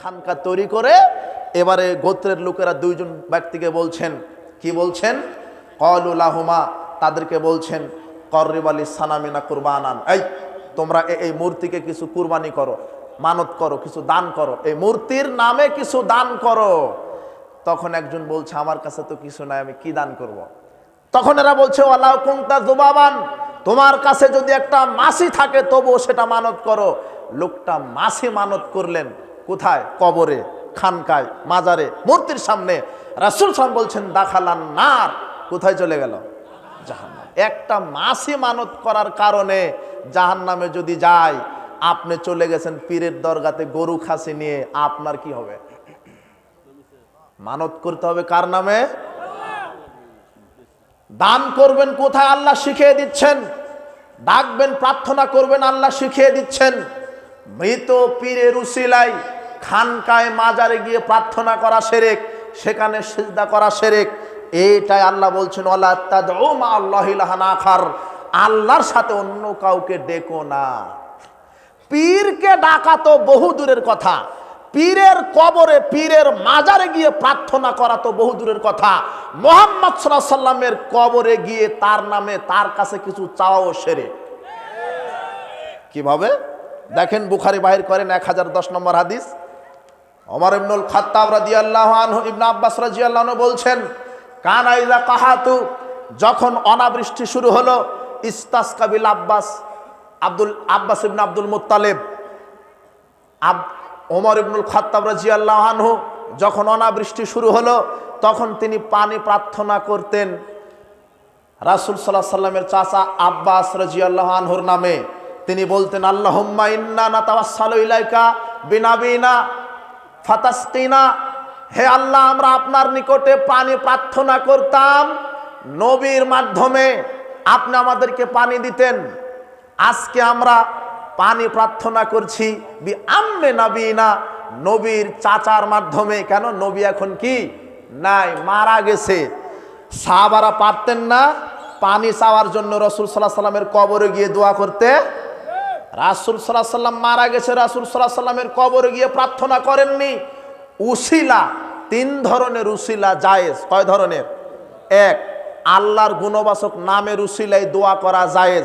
খানকা তৈরি করে এবারে গোত্রের লোকেরা দুইজন ব্যক্তিকে বলছেন, কি বলছেন? কলুলাহুমা তাদেরকে বলছেন কররিব আলী সানামিনা কুরবানান। এই, তোমরা এই মূর্তিকে কিছু কুরবানি করো, মানত করো, কিছু দান করো, এই মূর্তির নামে কিছু দান করো। তখন একজন বলছে, আমার কাছে তো কিছু নাই, আমি কি দান করব। তখন এরা বলছে, ওয়ালাউ কুংতা জুবাবান তোমার কাছে যদি একটা মাসি থাকে, তবুও সেটা মানত করো। লোকটা মাসি মানত করলেন কোথায়? কবরে, খানকায়, মাজারে, মূর্তির সামনে। রাসুল সাম বলছেন দাখালান নার। কোথায় চলে গেল? জাহান্নাম। একটা মাসি মানত করার কারণে জাহান্নামে যদি যায়, আপনি চলে গেছেন পীরের দরগাতে গরু খাসি নিয়ে, আপনার কি হবে? মানত করতে হবে কার নামে? দান করবেন কোথায়? আল্লাহ শিখিয়ে দিচ্ছেন। ডাকবেন, প্রার্থনা করবেন, আল্লাহ শিখিয়ে দিচ্ছেন। মৃত পীরের উসিলাই খানকায় মাজারে গিয়ে প্রার্থনা করা সেরেক, সেখানে সিজদা করা সেরেক। এইটাই আল্লাহ বলছেন আল্লাহ আল্লাহ আখার আল্লাহর সাথে অন্য কাউকে ডেকো না। পীরকে ডাকা তো বহু দূরের কথা। পীরের কবরে, পীরের মাজারে গিয়ে প্রার্থনা করা তো বহু দূরের কথা। মোহাম্মদ সাল্লাহ সাল্লামের কবরে গিয়ে তার নামে তার কাছে কিছু চাওয়াও সেরে কীভাবে? দেখেন বুখারি বাহির করেন এক হাজার দশ নম্বর হাদিস। অমর ইবনুল খাত্তাব রাদিয়াল্লাহু আনহু, ইবনে আব্বাস আনহু বলছেন, কানা ইযা কাহাতু যখন অনাবৃষ্টি শুরু হলো ইস্তাসকাবিল Abbas, Abdul, Abbas ibn Abdul Muttalib, আব, ওমর ইবনুল খাত্তাব রাদিয়াল্লাহু আনহু যখন অনাবৃষ্টি শুরু হলো, তখন তিনি পানি প্রার্থনা করতেন। রাসুল সাল্লাহ সাল্লামের চাচা আব্বাস রাজিয়াল্লাহ আনহুর নামে। তিনি বলতেন, আল্লাহুম্মা ইন্না না ইলাইকা হে আল্লাহ, আমরা আপনার নিকটে পানি প্রার্থনা করতাম। নবীর মাধ্যমে আপনি আমাদেরকে পানি দিতেন। আজকে আমরা পানি প্রার্থনা করছি, বি আম্মে নাবিনা। নবীর চাচার মাধ্যমে। কেন? নবী এখন কি? নাই, মারা গেছে। সাহাবারা পারতেন না পানি চাওয়ার জন্য রসুল সাল্লাহ সাল্লামের কবরে গিয়ে দোয়া করতে। রাসুল সাল্লাহ সাল্লাম মারা গেছে, রাসুল সাল্লাহ সাল্লামের কবরে গিয়ে প্রার্থনা করেননি। উসিলা, তিন ধরনের উসিলা জায়েজ। কয় ধরনের? এক, আল্লাহর গুণবাচক নামের উসিলায় দোয়া করা জায়েজ।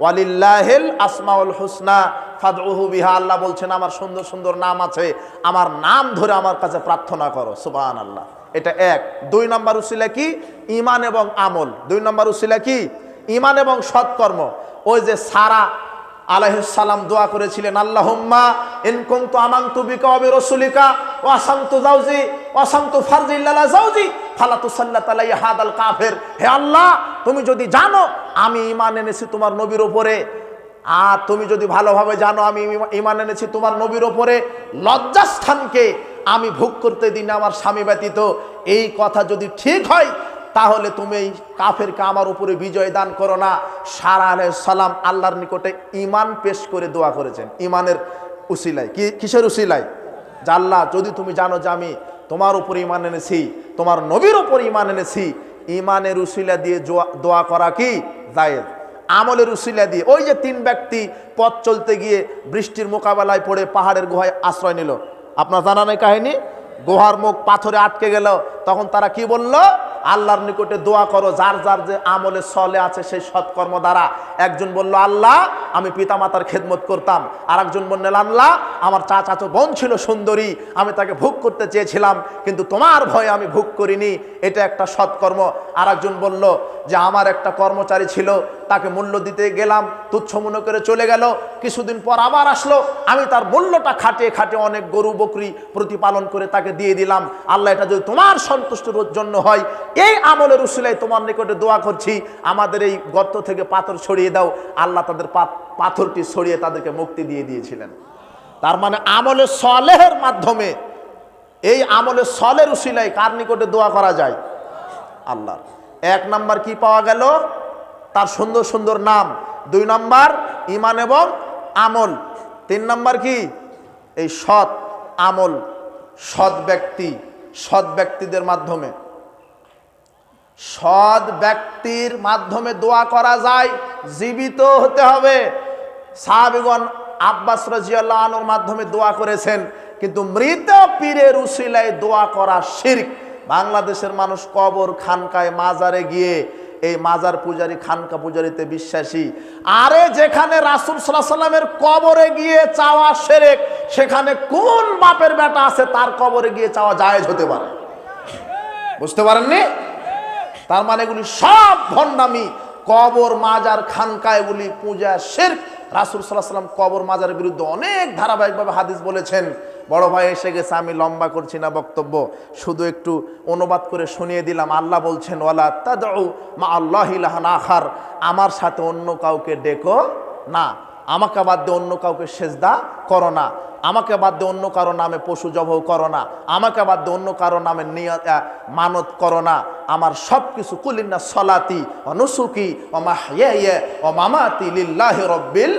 ওয়ালিল্লাহিল আসমাউল হুসনা, ফাদউহু বিহা। আল্লাহ বলছেন, আমার সুন্দর সুন্দর নাম আছে, আমার নাম ধরে আমার কাছে প্রার্থনা করো। সুবহান আল্লাহ এটা এক। দুই নম্বর উসিলা কি? ইমান এবং আমল। দুই নম্বর উসিলা কি? ইমান এবং সৎকর্ম। ওই যে সারা আলাইহিসসালাম দোয়া করেছিলেন, আল্লাহুম্মা ইন কুনতু আমানতু বিকা ওয়া বিরাসূলিকা ওয়া আসামতু জাওজি ওয়া আসামতু ফারজি ইল্লা জাওজি ফালা তুসাল্লাত আলাইহি হাদাল কাফির। হে আল্লাহ, তুমি যদি জানো, আমি ঈমান এনেছি তোমার নবীর উপরে। আর তুমি যদি ভালোভাবে জানো, আমি ইমা- ঈমান এনেছি তোমার নবীর উপরে। লজ্জাস্থানকে আমি ভোগ করতে দিন আমার স্বামী ব্যতীত। এই কথা যদি ঠিক হয় তাহলে তুমি কাফেরকে আমার উপরে বিজয় দান করো না। সারা আলহ সালাম আল্লাহর নিকটে ইমান পেশ করে দোয়া করেছেন। ইমানের উসিলাই কি, কিসের উসিলাই আল্লাহ যদি তুমি জানো যে আমি তোমার উপর ইমান এনেছি, তোমার নবীর উপর ইমান এনেছি ইমানের উসিলা দিয়ে দোয়া করা কি? জায়েজ। আমলের উসিলা দিয়ে। ওই যে তিন ব্যক্তি পথ চলতে গিয়ে বৃষ্টির মোকাবেলায় পড়ে পাহাড়ের গুহায় আশ্রয় নিল। আপনার জানা নেই কাহিনী? গুহার মুখ পাথরে আটকে গেল। তখন তারা কি বলল? আল্লাহর নিকটে দোয়া করো, যার যার যে আমলে সলে আছে সেই সৎকর্ম দ্বারা। একজন বলল, আল্লাহ, আমি পিতামাতার খেদমত করতাম। আর একজন বললেন, আল্লাহ, আমার চা চাচো বোন ছিল সুন্দরী, আমি তাকে ভোগ করতে চেয়েছিলাম, কিন্তু তোমার ভয়ে আমি ভোগ করিনি। এটা একটা সৎকর্ম। আর একজন বলল, যে আমার একটা কর্মচারী ছিল তাকে মূল্য দিতে গেলাম, তুচ্ছ মনে করে চলে গেল। কিছুদিন পর আবার আসলো। আমি তার মূল্যটা খাটিয়ে খাটিয়ে অনেক গরু বকরি প্রতিপালন করে তাকে দিয়ে দিলাম। আল্লাহ এটা যদি তোমার সন্তুষ্টির জন্য হয়, এই আমলের উসিলায় তোমার নিকটে দোয়া করছি। আমাদের এই গর্ত থেকে পাথর ছড়িয়ে দাও। আল্লাহ তাদের পাথরটি ছড়িয়ে তাদেরকে মুক্তি দিয়ে দিয়েছিলেন। তার মানে আমলে সলেহের মাধ্যমে এই আমলে সলের উসিলায় কার নিকটে দোয়া করা যায়? আল্লাহ এক নাম্বার কি পাওয়া গেল? তার সুন্দর সুন্দর নাম। দুই নাম্বার ইমান এবং আমল। তিন নাম্বার কি? এই সৎ আমল, সৎ ব্যক্তি, সৎ ব্যক্তিদের মাধ্যমে। সৎ ব্যক্তির মাধ্যমে দোয়া করা যায়, জীবিত হতে হবে। সাহাবিগণ আব্বাস রাজিয়াল্লাহ মাধ্যমে দোয়া করেছেন, কিন্তু মৃত পীরের উসিলায় দোয়া করা শির্ক। বাংলাদেশের মানুষ কবর খানকায় মাজারে গিয়ে এই মাজার পূজারী, খানকা পূজারিতে বিশ্বাসী। আরে যেখানে রাসুল সাল্লাহ সাল্লামের কবরে গিয়ে চাওয়া সেরেক, সেখানে কোন বাপের বেটা আছে তার কবরে গিয়ে চাওয়া জায়েজ হতে পারে? বুঝতে পারেননি? তার মানে এগুলি সব ভণ্ডামি কবর মাজার খানকায়গুলি পূজা শের রাসুল সাল্লাহ সাল্লাম কবর মাজারের বিরুদ্ধে অনেক ধারাবাহিকভাবে হাদিস বলেছেন। বড় ভাই এসে গেছে, আমি লম্বা করছি না বক্তব্য, শুধু একটু অনুবাদ করে শুনিয়ে দিলাম। আল্লাহ বলছেন, ওয়ালা তাদউ মা আল্লাহ আখার, আমার সাথে অন্য কাউকে ডেকো না। আমাকে বাদ দিয়ে অন্য কাউকে সেজদা করো না। আমাকে বাদ দিয়ে অন্য কারও নামে পশু জবহ করো না। আমাকে বাদ দিয়ে অন্য কারও নামে নিয়ে মানত করো না। আমার সব কিছু কুলিন্না সলাতি অনুসুখী ও মাহিয়ে ও মামাতি লিল্লাহ রব্বিল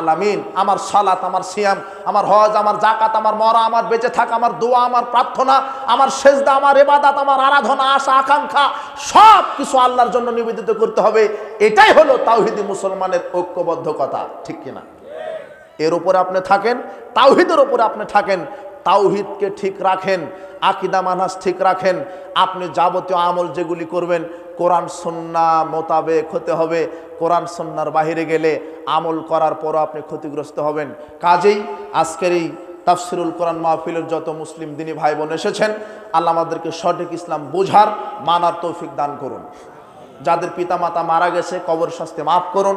আলামিন, আমার সালাত, আমার সিয়াম, আমার হজ, আমার জাকাত আমার মরা, আমার বেঁচে থাকা, আমার দোয়া, আমার প্রার্থনা, আমার সেজদা, আমার এবাদাত আমার আরাধনা, আশা, আকাঙ্ক্ষা সব কিছু আল্লাহর জন্য নিবেদিত করতে হবে। এটাই হলো তাওহিদি মুসলমানের ঐক্যবদ্ধ কথা, ঠিক কিনা? এর উপরে আপনি থাকেন, তাওহিদের উপরে আপনি থাকেন, তাওহিদকে ঠিক রাখেন, আকিদা মানহাস ঠিক রাখেন, আপনি যাবতীয় আমল যেগুলি করবেন কোরআন সন্না মোতাবেক হতে হবে। কোরআন সন্ন্যার বাহিরে গেলে আমল করার পরও আপনি ক্ষতিগ্রস্ত হবেন। কাজেই আজকের এই তাফসিরুল কোরআন মাহফিলের যত মুসলিম দিনী ভাই বোন এসেছেন, আল্লাহ আমাদেরকে সঠিক ইসলাম বোঝার মানার তৌফিক দান করুন। যাদের পিতামাতা মারা গেছে, কবর শাস্তি মাফ করুন।